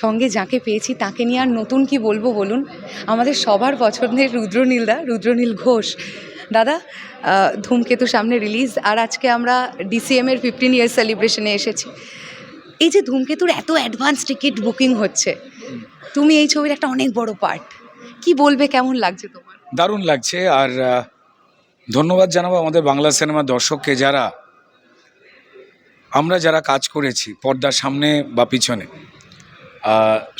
সঙ্গে যাকে পেয়েছি তাকে নিয়ে আর নতুন কি বলব বলুন? আমাদের সবার পছন্দের রুদ্রনীলদা, রুদ্রনীল ঘোষ। দাদা ধূমকেতু সামনে রিলিজ আর আজকে আমরা ডিসিএম এর ফিফটিন ইয়ার্স সেলিব্রেশনে এসেছি। এই যে ধূমকেতুর এত অ্যাডভান্স টিকিট বুকিং হচ্ছে, তুমি এই ছবির একটা অনেক বড় পার্ট কি বলবে, কেমন লাগছে তোমার? দারুণ লাগছে আর ধন্যবাদ জানাব আমাদের বাংলা সিনেমার দর্শককে যারা, আমরা যারা কাজ করেছি পর্দার সামনে বা পিছনে।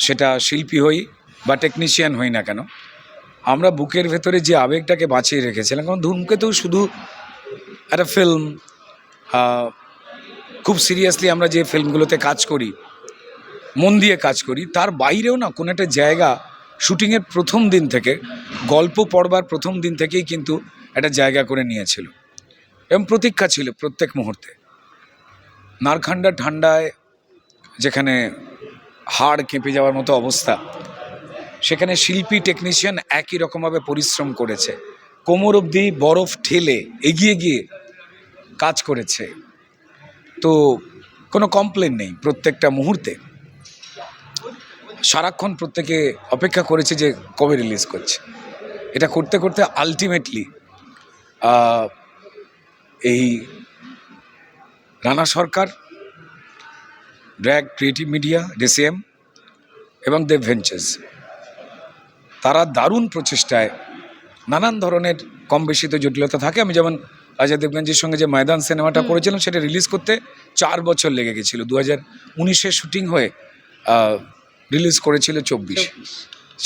সেটা শিল্পী হই বা টেকনিশিয়ান হই না কেন, আমরা বুকের ভেতরে যে আবেগটাকে বাঁচিয়ে রেখেছিলাম, কারণ ধূমকেতু শুধু একটা ফিল্ম খুব সিরিয়াসলি আমরা যে ফিল্মগুলোতে কাজ করি, মন দিয়ে কাজ করি, তার বাইরেও না কোনো একটা জায়গা শুটিংয়ের প্রথম দিন থেকে, গল্প পড়বার প্রথম দিন থেকেই কিন্তু একটা জায়গা করে নিয়েছিল এবং প্রতীক্ষা ছিল প্রত্যেক মুহূর্তে। নারখান্ডা ঠান্ডায় যেখানে হাড় কেঁপে যাওয়ার মতো অবস্থা। সেখানে শিল্পী টেকনিশিয়ান একই রকমভাবে পরিশ্রম করেছে। কোমর অবধি বরফ ঠেলে এগিয়ে গিয়ে কাজ করেছে। তো কোনো কমপ্লেন নেই প্রত্যেকটা মুহূর্তে। সারাক্ষণ প্রত্যেকে অপেক্ষা করেছে যে কবে রিলিজ করছে। এটা করতে করতে আলটিমেটলি এই Rana Sarkar drag creative media DCM এবং দেব ভেঞ্চার্স তারা দারুণ প্রচেষ্টায় নানান ধরনের কম বেশি তো জটিলতা থাকে। আমি যেমন অজয় দেবগঞ্জের সঙ্গে যে ময়দান সিনেমাটা করেছিলাম সেটা রিলিজ করতে চার বছর লেগে গেছিল। দু হাজার উনিশে শুটিং হয়ে রিলিজ করেছিল চব্বিশ।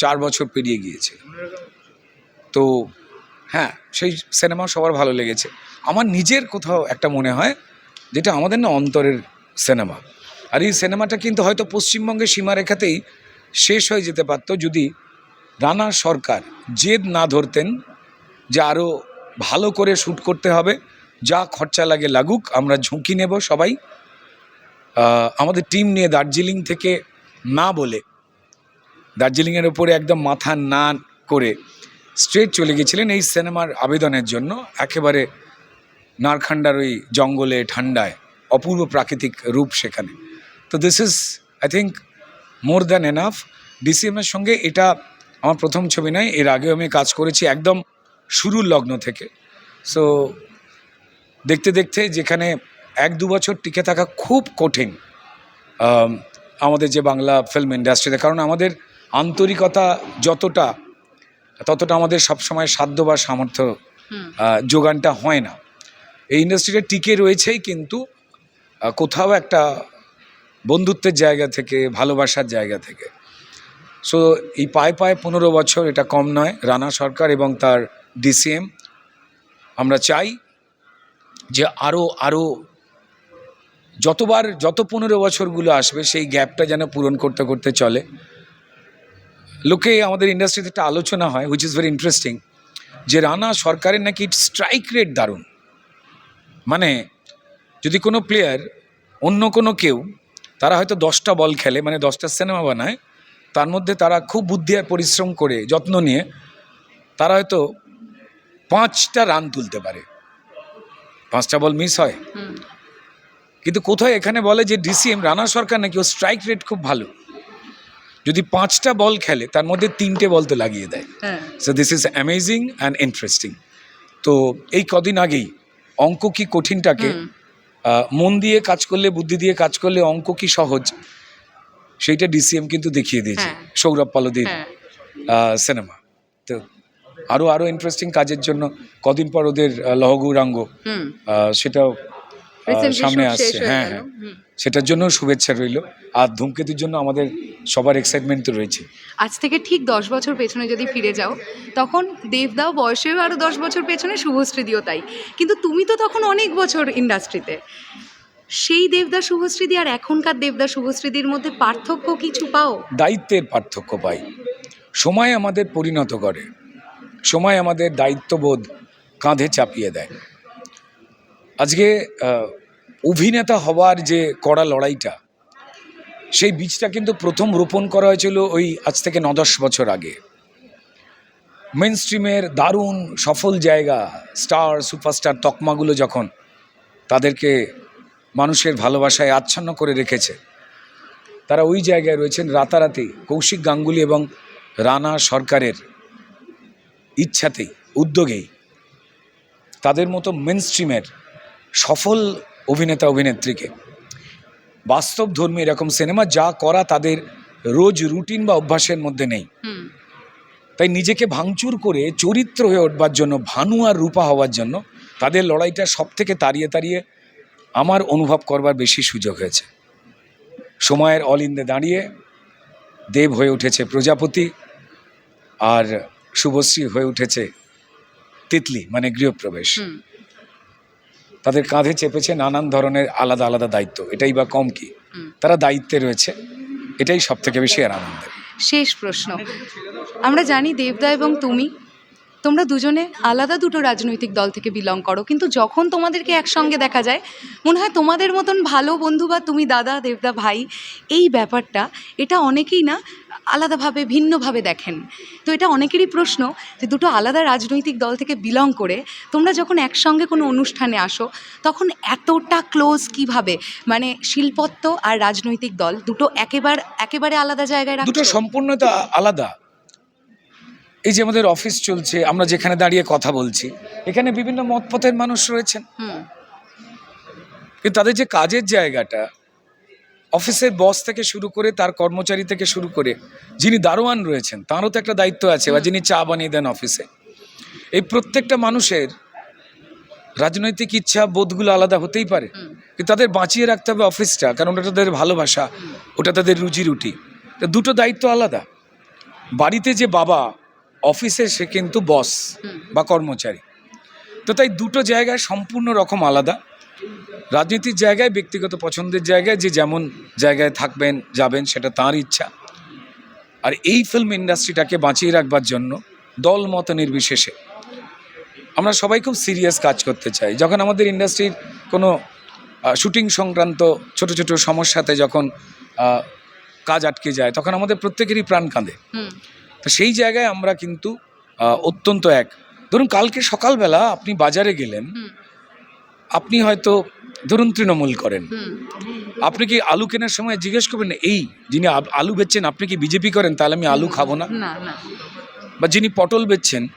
চার বছর পেরিয়ে গিয়েছে। তো হ্যাঁ সেই সিনেমা সবার ভালো লেগেছে। আমার নিজের কোথাও একটা মনে হয় যেটা আমাদের না অন্তরের সিনেমা। আর এই সিনেমাটা কিন্তু হয়তো পশ্চিমবঙ্গের সীমারেখাতেই শেষ হয়ে যেতে পারতো যদি রানা সরকার জেদ না ধরতেন যে আরও ভালো করে শ্যুট করতে হবে, যা খরচা লাগে লাগুক, আমরা ঝুঁকি নেব সবাই। আমাদের টিম নিয়ে দার্জিলিং থেকে না বলে দার্জিলিংয়ের ওপরে একদম মাথা না করে স্ট্রেট চলে গেছিলেন এই সিনেমার আবেদনের জন্য। একেবারে নারখান্ডার ওই জঙ্গলে, ঠান্ডায়, অপূর্ব প্রাকৃতিক রূপ সেখানে। তো this is I think more than enough ডিসিএমের সঙ্গে এটা আমার প্রথম ছবি নয় এর আগেও আমি কাজ করেছি একদম শুরুর লগ্ন থেকে। সো দেখতে দেখতে যেখানে এক দু বছর টিকে থাকা খুব কঠিন আমাদের যে বাংলা ফিল্ম ইন্ডাস্ট্রিতে কারণ আমাদের আন্তরিকতা যতটা ততটা আমাদের সবসময় সাধ্য বা সামর্থ্য যোগানটা হয় না। এই ইন্ডাস্ট্রিটা টিকে রয়েছেই কিন্তু কোথাও একটা বন্ধুত্বের জায়গা থেকে, ভালোবাসার জায়গা থেকে। সো এই পায়ে পায়ে পনেরো বছর এটা কম নয়। রানা সরকার এবং তার ডিসিএম আমরা চাই যে আরও আরও যতবার, যত পনেরো বছরগুলো আসবে, সেই গ্যাপটা যেন পূরণ করতে করতে চলে। লোকে আমাদের ইন্ডাস্ট্রিতে একটা আলোচনা হয় হুইচ ইজ ভেরি ইন্টারেস্টিং যে রানা সরকারের নাকি স্ট্রাইক রেট দারুণ। মানে যদি কোনো প্লেয়ার অন্য কোনো কেউ তারা হয়তো দশটা বল খেলে মানে দশটা সিনেমা বানায় তার মধ্যে তারা খুব বুদ্ধি আর পরিশ্রম করে যত্ন নিয়ে তারা হয়তো পাঁচটা রান তুলতে পারে। পাঁচটা বল মিস হয়। কিন্তু কোথায় এখানে বলে যে ডিসিএম রানা সরকার নাকি ও স্ট্রাইক রেট খুব ভালো। যদি পাঁচটা বল খেলে তার মধ্যে তিনটে বল তো লাগিয়ে দেয়। So this is amazing and interesting তো এই কদিন আগেই অঙ্ক কি কঠিনটাকে মন দিয়ে কাজ করলে বুদ্ধি দিয়ে কাজ করলে অঙ্ক কি সহজ? সেইটা ডিসিএম কিন্তু দেখিয়ে দিয়েছে হ্যাঁ। সৌরভ পালদির হ্যাঁ। সিনেমা তো আরও আরও ইন্টারেস্টিং কাজের জন্য কদিন পর ওদের লহগুরাঙ্গ সেটাও সামনে আসছে হ্যাঁ হ্যাঁ সেটার জন্য শুভেচ্ছা রইল। আর ধূমকেতুর জন্য আমাদের সবার এক্সাইটমেন্ট তো রয়েছে। আজ থেকে ঠিক দশ বছর পেছনে যদি ফিরে যাও তখন দেবদাও বয়সেও আরও দশ বছর পেছনে শুভশ্রীদিও তাই। কিন্তু তুমি তো তখন অনেক বছর ইন্ডাস্ট্রিতে সেই দেবদা শুভশ্রীদি আর এখনকার দেবদা শুভশ্রীদির মধ্যে পার্থক্য কিছু পাও দায়িত্বের পার্থক্য পাই। সময় আমাদের পরিণত করে। সময় আমাদের দায়িত্ববোধ কাঁধে চাপিয়ে দেয়। আজকে অভিনেতা হওয়ার যে কড়া লড়াইটা, সেই বীজটা কিন্তু প্রথম রোপণ করা হয়েছিল ওই আজ থেকে ন দশ বছর আগে। মেন স্ট্রিমের দারুণ সফল জায়গা স্টার সুপারস্টার তকমাগুলো যখন তাদেরকে মানুষের ভালোবাসায় আচ্ছন্ন করে রেখেছে, তারা ওই জায়গায় রয়েছেন রাতারাতি, কৌশিক গাঙ্গুলি এবং রানা সরকারের ইচ্ছাতেই, উদ্যোগেই। তাদের মতো মেন স্ট্রিমের সফল অভিনেতা অভিনেত্রীকে। বাস্তব ধর্মী এরকম সিনেমা যা করা তাদের রোজ রুটিন বা অভ্যাসের মধ্যে নেই। তাই নিজেকে ভাঙচুর করে চরিত্র হয়ে উঠবার জন্য ভানু আর রূপা হওয়ার জন্য তাদের লড়াইটা সব থেকে তাড়িয়ে তাড়িয়ে আমার অনুভব করবার বেশি সুযোগ হয়েছে। সময়ের অলিন্দে দাঁড়িয়ে দেব হয়ে উঠেছে প্রজাপতি আর শুভশ্রী হয়ে উঠেছে তিতলি মানে গৃহপ্রবেশ। তাদের কাঁধে চেপেছে নানান ধরনের আলাদা আলাদা দায়িত্ব। এটাই বা কম কি? তারা দায়িত্বে রয়েছে। এটাই সব থেকে বেশি আর আনন্দের শেষ প্রশ্ন। আমরা জানি দেবদা এবং তুমি তোমরা দুজনে আলাদা দুটো রাজনৈতিক দল থেকে বিলং করো কিন্তু যখন তোমাদেরকে একসঙ্গে দেখা যায় মনে হয় তোমাদের মতন ভালো বন্ধু বা তুমি দাদা দেবদা ভাই এই ব্যাপারটা এটা অনেকেই না আলাদাভাবে ভিন্নভাবে দেখেন। তো এটা অনেকেরই প্রশ্ন যে দুটো আলাদা রাজনৈতিক দল থেকে বিলং করে তোমরা যখন একসঙ্গে কোনো অনুষ্ঠানে আসো তখন এতটা ক্লোজ কীভাবে? মানে শিল্পত্ব আর রাজনৈতিক দল দুটো একেবারে একেবারে আলাদা জায়গায় দুটো রাখছো সম্পূর্ণতা আলাদা। এই যে আমাদের অফিস চলছে আমরা যেখানে দাঁড়িয়ে কথা বলছি এখানে বিভিন্ন মতপথের মানুষ রয়েছেন। তাদের যে কাজের জায়গাটা অফিসের বস থেকে শুরু করে তার কর্মচারী থেকে শুরু করে যিনি দারোয়ান রয়েছেন তারও তো একটা দায়িত্ব আছে বা যিনি চা বানিয়ে দেন অফিসে। এই প্রত্যেকটা মানুষের রাজনৈতিক ইচ্ছা বোধগুলো আলাদা হতেই পারে। কিন্তু তাদের বাঁচিয়ে রাখতে হবে অফিসটা কারণ ওটা তাদের ভালোবাসা ওটা তাদের রুজি রুটি। তো দুটো দায়িত্ব আলাদা। বাড়িতে যে বাবা অফিসে সে কিন্তু বস বা কর্মচারী। তো তাই দুটো জায়গায় সম্পূর্ণ রকম আলাদা। রাজনীতির জায়গায় ব্যক্তিগত পছন্দের জায়গায় যে যেমন জায়গায় থাকবেন যাবেন সেটা তার ইচ্ছা। আর এই ফিল্ম ইন্ডাস্ট্রিটাকে বাঁচিয়ে রাখবার জন্য দল মত নির্বিশেষে আমরা সবাই খুব সিরিয়াস কাজ করতে চাই। যখন আমাদের ইন্ডাস্ট্রির কোনো শুটিং সংক্রান্ত ছোট ছোট সমস্যাতে যখন কাজ আটকে যায় তখন আমাদের প্রত্যেকেরই প্রাণ কাঁদে। তো সেই জায়গায় আমরা কিন্তু অত্যন্ত এক। ধরুন কালকে সকালবেলা আপনি বাজারে গেলেন আপনি হয়তো ধরুন তৃণমূল করেন। আপনি কি আলু কেনার সময় জিজ্ঞেস করবেন এই যিনি আলু বেচছেন আপনি কি বিজেপি করেন তাহলে আমি আলু খাব না? বা যিনি পটল বেচছেন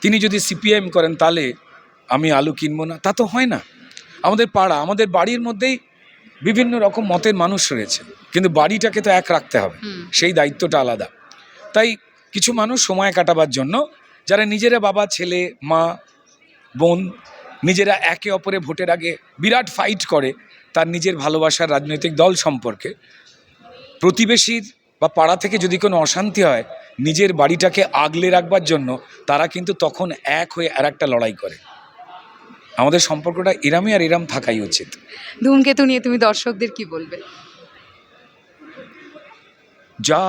তিনি যদি সিপিআইএম করেন তাহলে আমি আলু কিনবো না। তা তো হয় না। আমাদের পাড়া আমাদের বাড়ির মধ্যেই বিভিন্ন রকম মতের মানুষ রয়েছে। কিন্তু বাড়িটাকে তো এক রাখতে হবে। সেই দায়িত্বটা আলাদা। তাই কিছু মানুষ সময় কাটাবার জন্য যারা নিজেরা বাবা ছেলে মা বোন নিজেরা একে অপরে ভোটের আগে বিরাট ফাইট করে তার নিজের ভালোবাসার রাজনৈতিক দল সম্পর্কে। প্রতিবেশীর বা পাড়া থেকে যদি কোনো অশান্তি হয় নিজের বাড়িটাকে আগলে রাখবার জন্য তারা কিন্তু তখন এক হয়ে আর একটা লড়াই করে। আমাদের সম্পর্কটা এরামই আর এরাম থাকাই উচিত। ধূমকেতু নিয়ে তুমি দর্শকদের কি বলবে? যা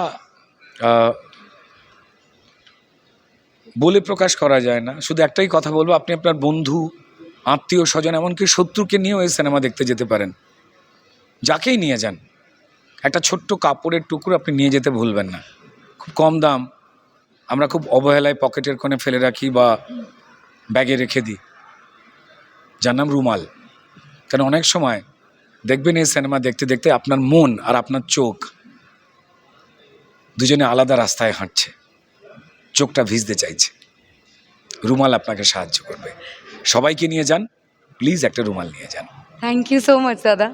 বলে প্রকাশ করা যায় না। শুধু একটাই কথা বলব আপনি আপনার বন্ধু আত্মীয় স্বজন এমনকি শত্রুকে নিয়েও এই সিনেমা দেখতে যেতে পারেন। যাকেই নিয়ে যান, একটা ছোট্ট কাপড়ের টুকরো আপনি নিয়ে যেতে ভুলবেন না। খুব কম দাম, আমরা খুব অবহেলায় পকেটের কোণে ফেলে রাখি বা ব্যাগে রেখে দিই। যার নাম রুমাল। কেন অনেক সময় দেখবেন এই সিনেমা দেখতে দেখতে আপনার মন আর আপনার চোখ দুজনে আলাদা রাস্তায় হাঁটছে, চোখটা ভিজতে চাইছে। রুমাল আপনাকে সাহায্য করবে। সবাইকে নিয়ে যান। প্লিজ একটা রুমাল নিয়ে যান। থ্যাংক ইউ সো মাচ দাদা।